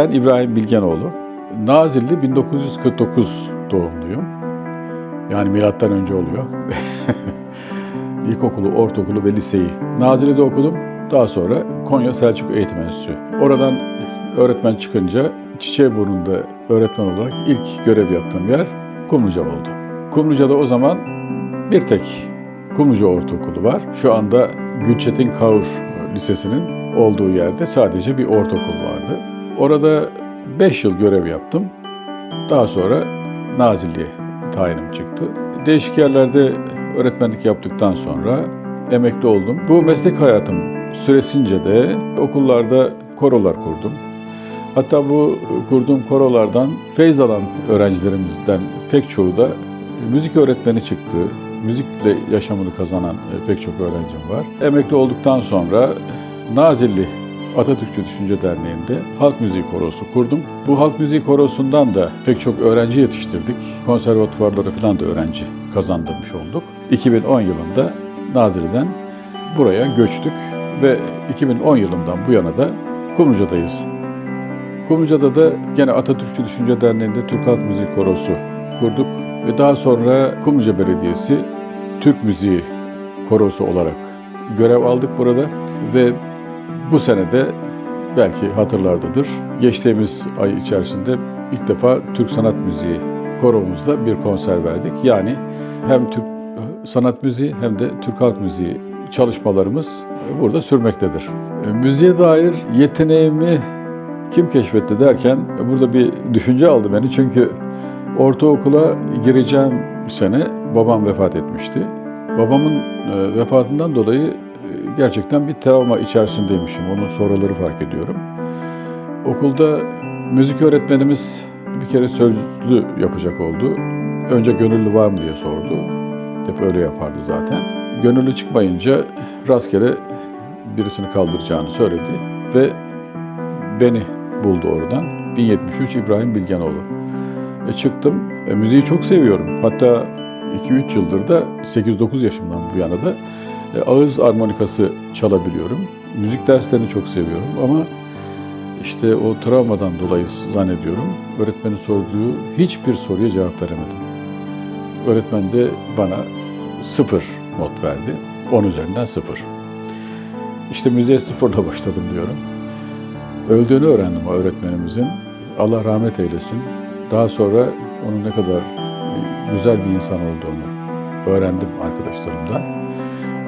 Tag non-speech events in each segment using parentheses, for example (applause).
Ben İbrahim Bilgenoğlu. Nazilli 1949 doğumluyum. Yani milattan önce oluyor. (laughs) İlkokulu, ortaokulu ve liseyi Nazilli'de okudum. Daha sonra Konya Selçuk Eğitim Enstitüsü. Oradan öğretmen çıkınca Çiçeğburnu'nda öğretmen olarak ilk görev yaptığım yer Kumluca oldu. Kumluca'da o zaman bir tek Kumluca Ortaokulu var. Şu anda Gülçetin Kavur Lisesi'nin olduğu yerde sadece bir ortaokul vardı. Orada 5 yıl görev yaptım. Daha sonra Nazilli'ye tayinim çıktı. Değişik yerlerde öğretmenlik yaptıktan sonra emekli oldum. Bu meslek hayatım süresince de okullarda korolar kurdum. Hatta bu kurduğum korolardan feyz alan öğrencilerimizden pek çoğu da müzik öğretmeni çıktı. Müzikle yaşamını kazanan pek çok öğrencim var. Emekli olduktan sonra Nazilli Atatürkçü Düşünce Derneği'nde halk müziği korosu kurdum. Bu halk müziği korosundan da pek çok öğrenci yetiştirdik. Konservatuvarlara falan da öğrenci kazandırmış olduk. 2010 yılında Nazilli'den buraya göçtük ve 2010 yılından bu yana da Kumluca'dayız. Kumluca'da da gene Atatürkçü Düşünce Derneği'nde Türk Halk Müziği Korosu kurduk ve daha sonra Kumluca Belediyesi Türk Müziği Korosu olarak görev aldık burada ve bu senede belki hatırlardadır. Geçtiğimiz ay içerisinde ilk defa Türk Sanat Müziği koromuzda bir konser verdik. Yani hem Türk sanat müziği hem de Türk halk müziği çalışmalarımız burada sürmektedir. Müziğe dair yeteneğimi kim keşfetti derken burada bir düşünce aldı beni. Çünkü ortaokula gireceğim sene babam vefat etmişti. Babamın e, vefatından dolayı e, gerçekten bir travma içerisindeymişim. Onu sonraları fark ediyorum. Okulda müzik öğretmenimiz bir kere sözlü yapacak oldu. Önce gönüllü var mı diye sordu. Hep öyle yapardı zaten. Gönüllü çıkmayınca rastgele birisini kaldıracağını söyledi ve beni buldu oradan. 1073 İbrahim Bilgenoğlu. E çıktım. E, müziği çok seviyorum. Hatta 2-3 yıldır da 8-9 yaşımdan bu yana da ağız armonikası çalabiliyorum. Müzik derslerini çok seviyorum ama işte o travmadan dolayı zannediyorum öğretmenin sorduğu hiçbir soruya cevap veremedim. Öğretmen de bana sıfır not verdi. 10 üzerinden sıfır. İşte müziğe sıfırla (laughs) başladım diyorum. Öldüğünü öğrendim o öğretmenimizin. Allah rahmet eylesin. Daha sonra onun ne kadar güzel bir insan olduğunu öğrendim arkadaşlarımdan.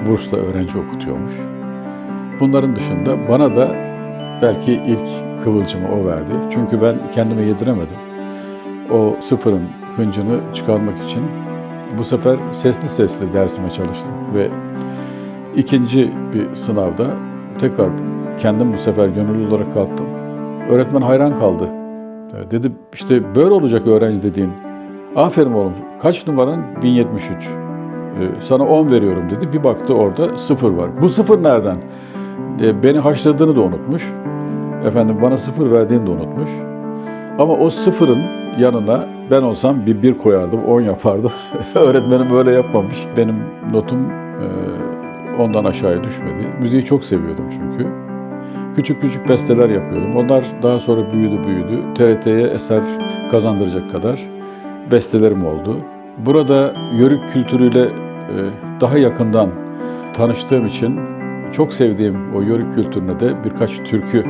Burs'ta öğrenci okutuyormuş. Bunların dışında bana da belki ilk kıvılcımı o verdi. Çünkü ben kendime yediremedim. O sıfırın hıncını çıkarmak için bu sefer sesli sesli dersime çalıştım ve ikinci bir sınavda tekrar kendim bu sefer gönüllü olarak kalktım. Öğretmen hayran kaldı. Dedi işte böyle olacak öğrenci dediğin. Aferin oğlum kaç numaran? 1073. Ee, sana 10 veriyorum dedi. Bir baktı orada sıfır var. Bu sıfır nereden? Ee, beni haşladığını da unutmuş. Efendim bana sıfır verdiğini de unutmuş. Ama o sıfırın yanına ben olsam bir bir koyardım, 10 yapardım. (laughs) Öğretmenim böyle yapmamış. Benim notum e, ondan aşağıya düşmedi. Müziği çok seviyordum çünkü. Küçük küçük besteler yapıyordum. Onlar daha sonra büyüdü büyüdü. TRT'ye eser kazandıracak kadar bestelerim oldu. Burada yörük kültürüyle e, daha yakından tanıştığım için çok sevdiğim o yörük kültürüne de birkaç türkü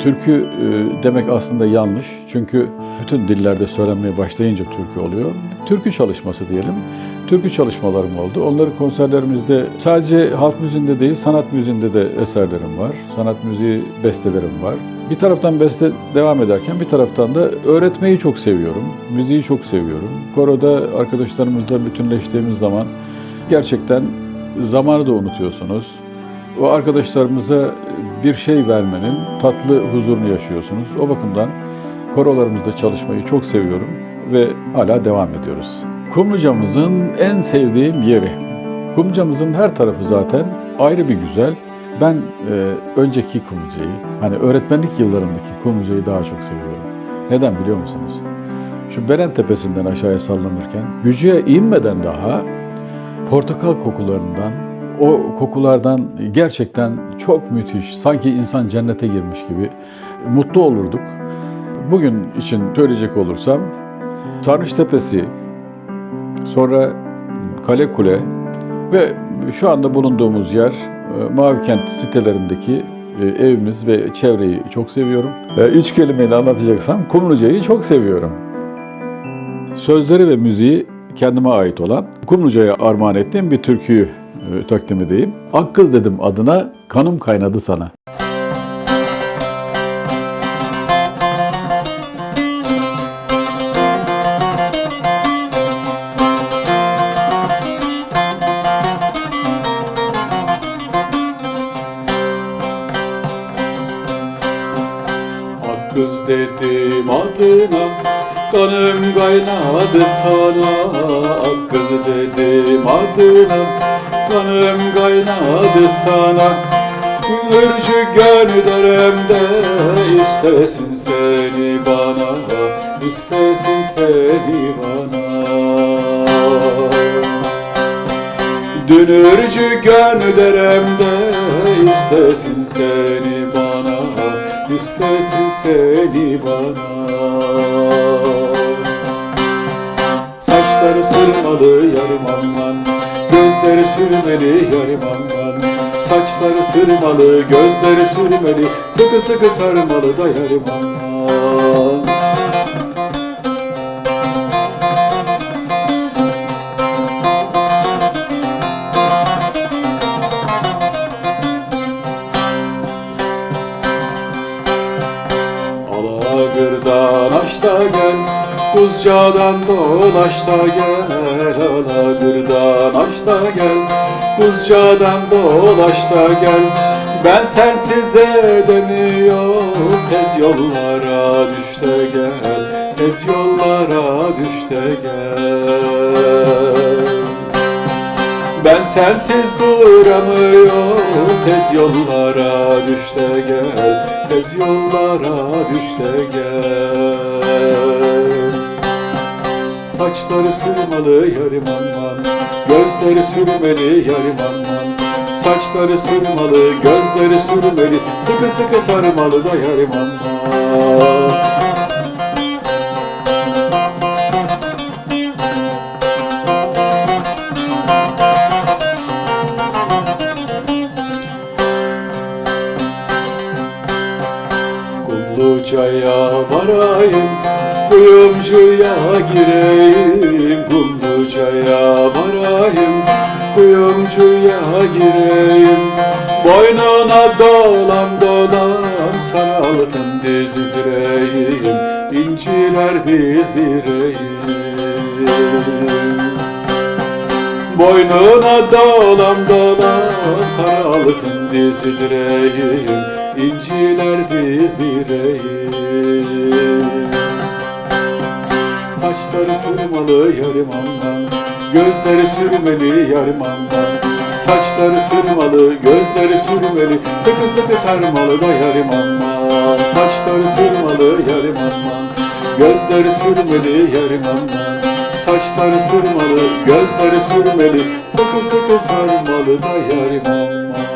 Türkü e, demek aslında yanlış. Çünkü bütün dillerde söylenmeye başlayınca türkü oluyor. Türkü çalışması diyelim. Türkü çalışmalarım oldu. Onları konserlerimizde sadece halk müziğinde değil, sanat müziğinde de eserlerim var. Sanat müziği bestelerim var. Bir taraftan beste devam ederken bir taraftan da öğretmeyi çok seviyorum. Müziği çok seviyorum. Koroda arkadaşlarımızla bütünleştiğimiz zaman gerçekten zamanı da unutuyorsunuz. O arkadaşlarımıza bir şey vermenin tatlı huzurunu yaşıyorsunuz. O bakımdan korolarımızda çalışmayı çok seviyorum ve hala devam ediyoruz. Kumlucamızın en sevdiğim yeri. Kumlucamızın her tarafı zaten ayrı bir güzel. Ben e, önceki Kumluca'yı, hani öğretmenlik yıllarımdaki Kumluca'yı daha çok seviyorum. Neden biliyor musunuz? Şu Belen Tepesi'nden aşağıya sallanırken, gücüye inmeden daha portakal kokularından, o kokulardan gerçekten çok müthiş, sanki insan cennete girmiş gibi mutlu olurduk. Bugün için söyleyecek olursam, Sarnıç Tepesi, sonra Kale Kule ve şu anda bulunduğumuz yer Mavi Kent sitelerindeki e, evimiz ve çevreyi çok seviyorum. Üç kelimeyle anlatacaksam Kumluca'yı çok seviyorum. Sözleri ve müziği kendime ait olan Kumluca'ya armağan ettiğim bir türküyü e, takdim edeyim. Ak kız dedim adına, kanım kaynadı sana. Kız dedim adına. Kanım kaynadı sana. Ak kız dedim adına. Kanım kaynadı sana. Ürcü gönderemde istesin seni bana. İstesin seni bana. Dünürcü gönderemde istesin seni istesin seni bana. Saçları sırmalı yarım aman Gözleri sürmeli yarım aman. Saçları sırmalı gözleri sürmeli Sıkı sıkı sarmalı da yarım aman Kuzca'dan dolaş da gel Alagırdan aç da gel. Kuzca'dan dolaş da gel Ben sensiz edemiyorum Tez yollara düş de gel Tez yollara düş de gel. Ben sensiz duramıyorum. Tez yollara düş de gel Tez yollara düş de gel Saçları sürmeli yarim aman Gözleri sürmeli yarim aman Saçları sürmalı, gözleri sürmeli Sıkı sıkı sarmalı da yarim aman Kumluca'ya varayım, kuyumcuya gireyim. Kumluca'ya varayım, kuyumcuya gireyim. Boynuna dolan dolan, sana dizdireyim. İnciler dizdireyim. Boynuna dolan dolan sana dizdireyim inciler dizdireyim Saçları sürmalı yarım aman Gözleri sürmeli yarım aman Saçları sürmalı, gözleri sürmeli Sıkı sıkı sarmalı da yarım aman Saçları sürmalı yarım aman Gözleri sürmeli yarım aman Saçları sürmalı, gözleri sürmeli Sıkı sıkı sarmalı da yarim aman